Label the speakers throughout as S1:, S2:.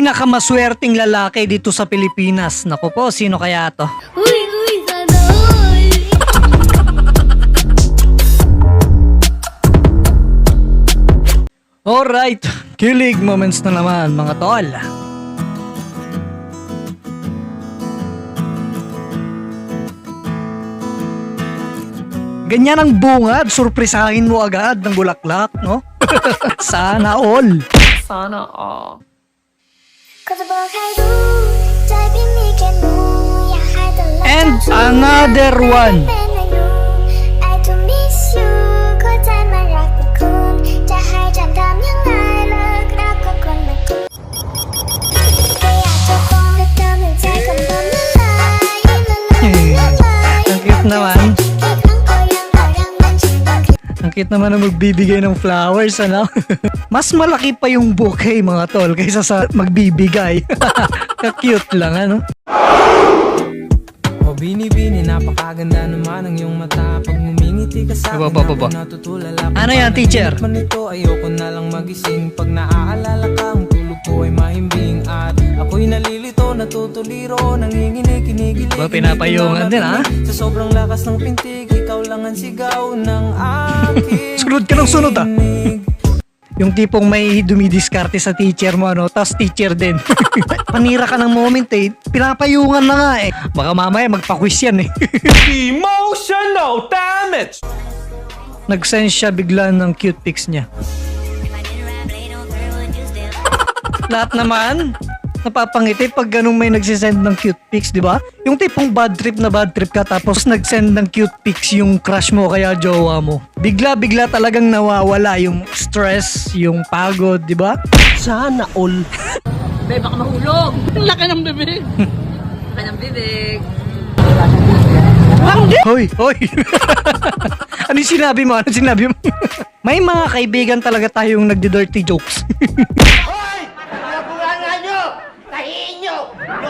S1: Pinakamaswerteng lalaki dito sa Pilipinas. Naku po, sino kaya to?
S2: Uy, uy, sana all.
S1: Alright, kilig moments na naman mga tol. Ganyan ang bungad, surprisahin mo agad ng bulaklak, no? Sana all.
S2: ก็จ
S1: And another one. Cute naman na magbibigay ng flowers, ano? Mas malaki pa yung bouquet, mga tol, kaysa sa magbibigay. Ka-cute lang, ano?
S3: O bini-bini, napakaganda naman ang iyong mata Pag ngumingiti ka sa akin, natutulala
S1: Ano yan, teacher?
S3: Man ito, ayoko na lang magising Pag naaalala ka, ang tulog ko ay mahimbing At ako'y nalilito, natutuliro Nanginginig, kinikilig
S1: Ba, pinapayungan din, ha?
S3: Sa sobrang lakas ng pintig, lang ang sigaw ng aking
S1: Sunod ka ng sunod, ah. Yung tipong may dumidiskarte sa teacher mo, ano? Tapos teacher din. Panira ka ng moment, eh. Pinapayungan na nga, eh. Baka mamaya magpa-quiz yan, eh.
S4: Emotional damage!
S1: Nag-send siya bigla ng cute pics niya. Lahat naman, napapangiti pag ganung may nagsisend ng cute pics, di ba? Yung tipong bad trip na bad trip ka tapos nag-send ng cute pics yung crush mo kaya jowa mo. Bigla-bigla talagang nawawala yung stress, yung pagod, di ba?
S4: Sana all.
S5: Be, baka mahulog. Ang laki ng bibig. Laki ng bibig.
S1: Hoy, hoy. ano yung sinabi mo? Ano yung sinabi mo? may mga kaibigan talaga tayong nagdi-dirty jokes.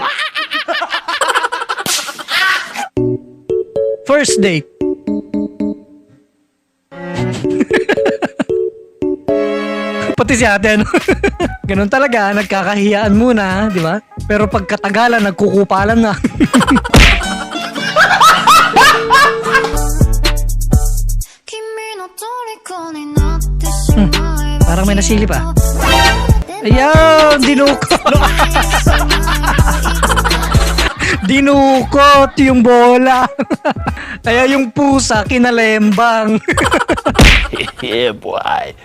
S1: First date. Pati si ate, ano? Ganun talaga, nagkakahiyaan muna, di ba? Pero pagkatagalan, nagkukupalan na. parang may nasilip, ah. Ayan, dinukot. Dinukot yung bola. Kaya yung pusa kinalembang.
S4: Yeah, boy.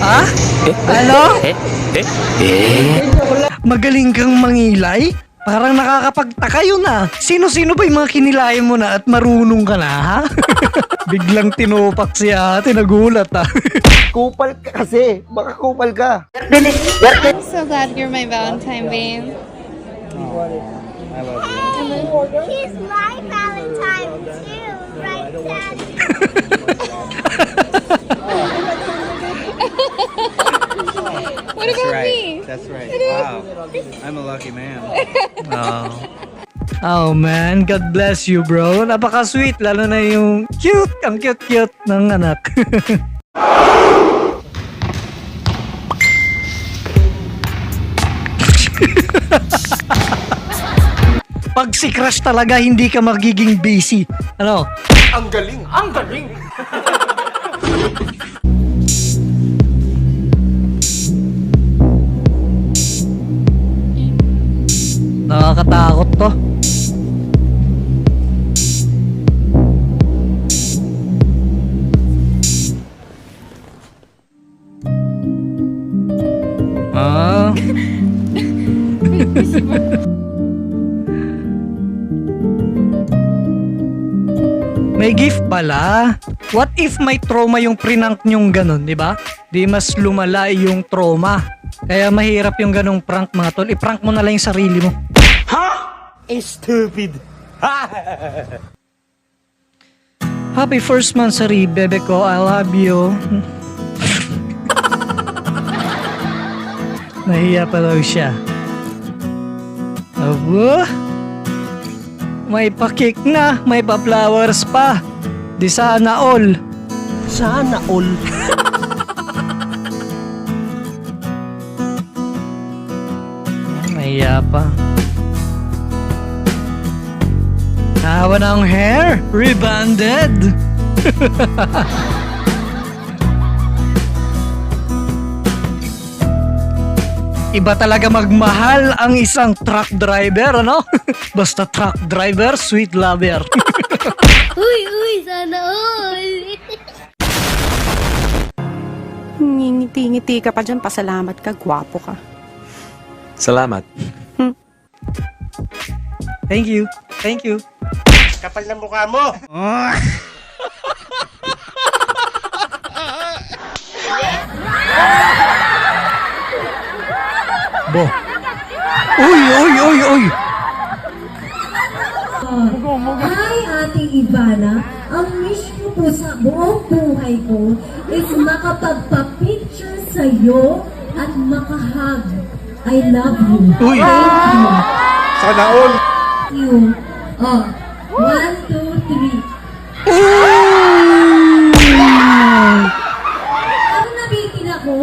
S1: ha? Ano? Magaling kang mangilay? Parang nakakapagtaka yun ah. Sino-sino ba yung mga kinilayan mo na at marunong ka na ha? Biglang tinupak si ate, nagulat ah.
S6: Kupal ka kasi. Baka kupal ka.
S7: I'm so glad you're my Valentine, babe.
S2: He's my Valentine too, right, Daddy?
S7: What about me?
S8: That's right. Wow. I'm a lucky man.
S1: Oh. Oh man, God bless you bro. Napaka-sweet, lalo na yung cute, ang cute-cute ng anak. Pag si crush talaga, hindi ka magiging busy. Ano?
S4: Ang galing! Ang galing!
S1: Nakakatakot to. Ah. May gift pala. What if may trauma yung prank nyong ganun, di ba? Di mas lumala yung trauma. Kaya mahirap yung ganong prank mga tol. I-prank mo na lang yung sarili mo.
S4: Stupid!
S1: Happy first monthsary, bebe ko. I love you. Nahiya pa daw siya. Abo? May pa-cake na, may pa-flowers pa. Di sana all.
S4: Sana all.
S1: Mahiya pa. Tawa ng hair, rebanded. Iba talaga magmahal ang isang truck driver, ano? Basta truck driver, sweet lover.
S2: Uy, uy, sana all!
S9: Ngingiti-ngiti ka pa dyan, pasalamat ka, gwapo ka.
S4: Salamat.
S1: Thank you. Thank you.
S6: Kapal ng mukha mo!
S1: Bo. Uy, uy, uy, uy.
S10: Hi, Ate Ivana. Ang wish ko po sa buong buhay ko is makapagpa-picture sa'yo at makahug. I love you.
S1: Uy.
S10: Thank you.
S6: Sana all!
S10: Thank you. Oh, one, two, three. Ano nabitin ako?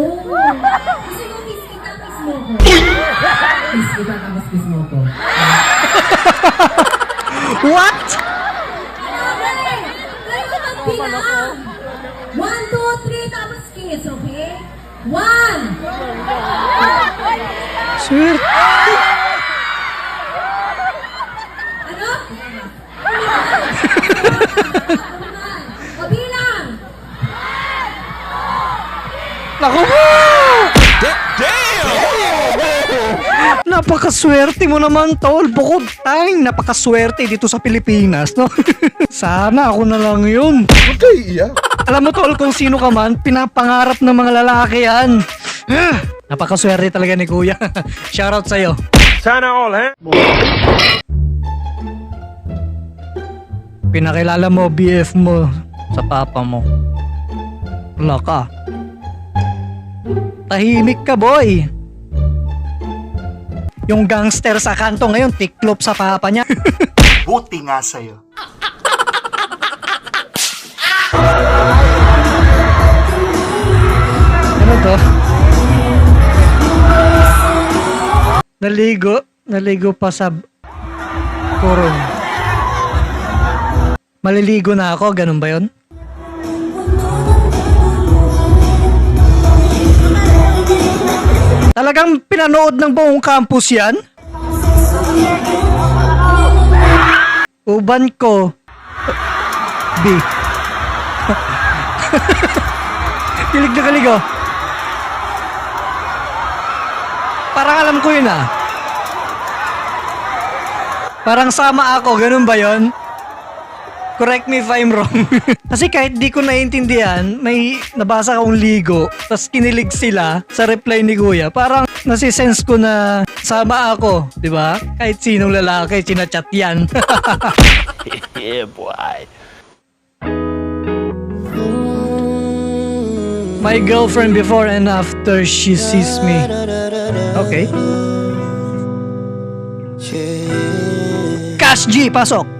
S10: Kasi mo miss kita, miss mo ko. Miss kita, tapos miss mo ko.
S1: What?
S10: Magbilang! One, two, three, tapos kiss, okay? One!
S1: Sweet. Naku mo! Napakaswerte mo naman, tol. Bukod tayong napakaswerte dito sa Pilipinas, no? Sana ako na lang yun.
S6: Kayo iiyak.
S1: Alam mo, tol, kung sino ka man, pinapangarap ng mga lalaki yan. Napakaswerte talaga ni Kuya. Shoutout sa'yo.
S4: Sana all, eh?
S1: Pinakilala mo BF mo sa papa mo. Wala ka. Tahimik ka, boy. Yung gangster sa kanto ngayon, tiklop sa papa niya.
S6: Buti nga sa'yo.
S1: ano to? Naligo. Naligo pa sa kurong. Maliligo na ako, ganun ba yon? Talagang pinanood ng buong campus yan? Uban ko. B. Kilig na kilig oh. Parang alam ko yun ah. Parang sama ako, ganun ba yon? Correct me if I'm wrong. Kasi kahit di ko naiintindihan, may nabasa akong ligo, tapos kinilig sila sa reply ni Kuya. Parang nasisense ko na sama ako, di ba? Kahit sinong lalaki, sinachat yan.
S4: Yeah, boy.
S1: My girlfriend before and after she sees me. Okay. Cash G, pasok.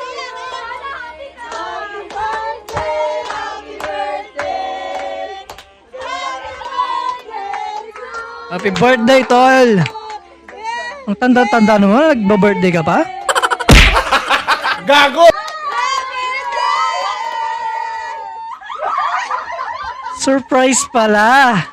S1: Happy birthday, tol! Ang tanda-tanda naman, nagba-birthday ka pa?
S4: Gago!
S1: Surprise pala!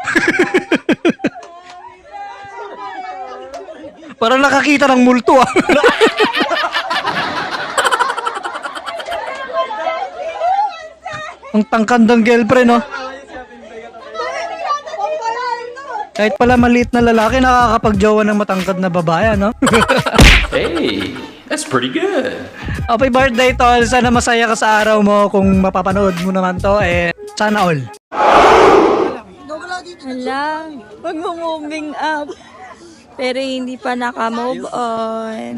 S1: Parang nakakita ng multo ah. Ang tangkad ng girlfriend, no? Kahit pala maliit na lalaki, nakakapagjowa ng matangkad na babae, no?
S4: Hey, that's pretty good.
S1: Happy birthday, tol. Sana masaya ka sa araw mo. Kung mapapanood mo naman to, eh, sana all.
S7: Hala, mag-moving up. Pero hindi pa naka-move on.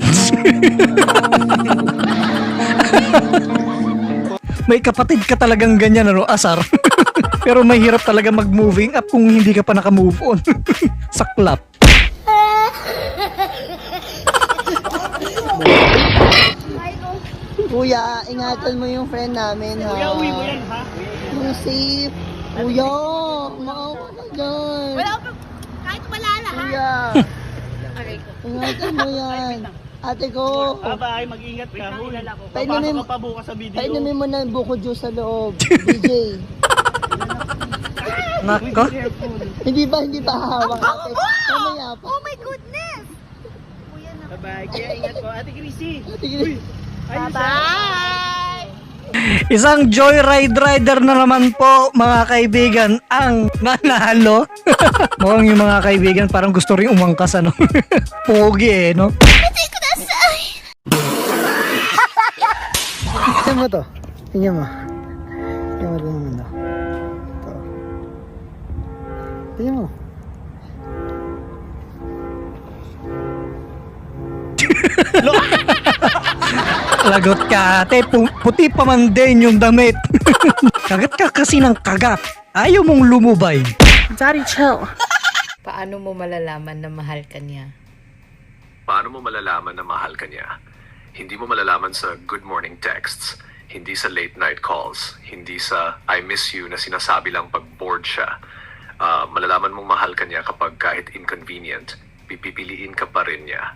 S1: May kapatid ka talagang ganyan, ano, asar. Pero mahirap talaga mag-moving up kung hindi ka pa naka-move on. Saklap.
S5: Kuya, ingatan mo yung friend namin, ha? Kuya, uwi mo yan, ha? Yung safe. Kuya, maawa ka dyan. Wala pa, kahit wala lahat. Kuya. ingatan mo yan. Ate ko.
S6: Bye, mag-ingat ka.
S5: Painumin,
S6: pa bukas sa video.
S5: painumin mo ng buko juice sa loob. DJ.
S1: Nako.
S5: hindi ba, hindi ba hawak? Mamaya pa.
S2: Oh my goodness!
S6: Bye-bye. Kaya ingat po. Ate Chrissy.
S5: Ate, Grace.
S2: Bye!
S1: Isang joyride rider na naman po, mga kaibigan, ang nanalo. Mukhang yung mga kaibigan parang gusto rin umangkas, ano? Pogi eh, no?
S5: Tingnan mo to. Tingnan mo. Tingnan mo to naman to. To. Tingnan mo.
S1: Lagot ka ate, Pu- puti pa man din yung damit. kagat ka kasi ng kagat. Ayaw mong lumubay.
S9: Daddy, chill.
S7: Paano mo malalaman na mahal ka niya?
S11: Paano mo malalaman na mahal ka niya? Hindi mo malalaman sa good morning texts, hindi sa late night calls, hindi sa I miss you na sinasabi lang pag bored siya. Ah, malalaman mong mahal ka niya kapag kahit inconvenient, pipipiliin ka pa rin niya.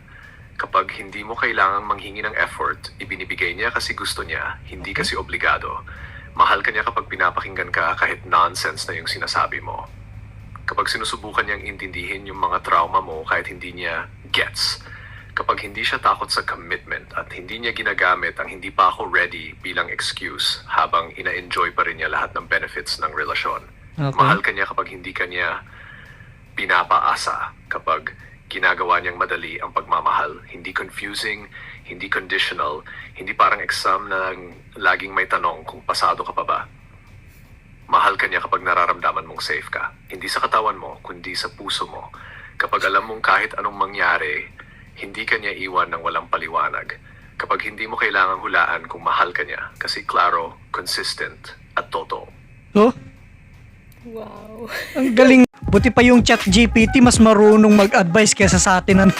S11: Kapag hindi mo kailangang manghingi ng effort, ibinibigay niya kasi gusto niya, hindi kasi obligado. Mahal ka niya kapag pinapakinggan ka kahit nonsense na yung sinasabi mo kapag sinusubukan niyang intindihin yung mga trauma mo kahit hindi niya gets. Kapag hindi siya takot sa commitment at hindi niya ginagamit ang hindi pa ako ready bilang excuse habang ina-enjoy pa rin niya lahat ng benefits ng relasyon.
S1: Okay.
S11: Mahal ka niya kapag hindi ka niya pinapaasa, kapag ginagawa niyang madali ang pagmamahal. Hindi confusing, hindi conditional, hindi parang exam na laging may tanong kung pasado ka pa ba. Mahal ka niya kapag nararamdaman mong safe ka. Hindi sa katawan mo, kundi sa puso mo. Kapag alam mong kahit anong mangyari, hindi ka niya iwan ng walang paliwanag. Kapag hindi mo kailangang hulaan kung mahal ka niya. Kasi klaro, consistent, at totoo.
S1: Oh? Wow. Ang galing. Buti pa yung chat GPT mas marunong mag-advise kesa sa atin. Ano?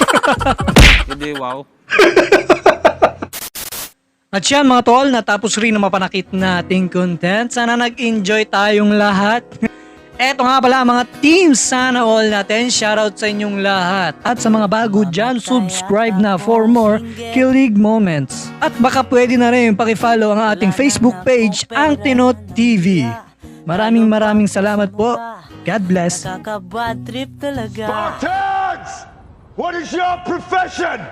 S8: Hindi, wow.
S1: At yan mga tol, natapos rin na mapanakit nating content. Sana nag-enjoy tayong lahat. Eto nga pala mga teams, sana all natin. Shoutout sa inyong lahat. At sa mga bago dyan, subscribe na for more Kilig Moments. At baka pwede na rin pakifollow ang ating Facebook page, Ang Tinot TV. Maraming maraming salamat po. God bless.
S3: Kakabad trip talaga
S6: Spartans! What is your profession?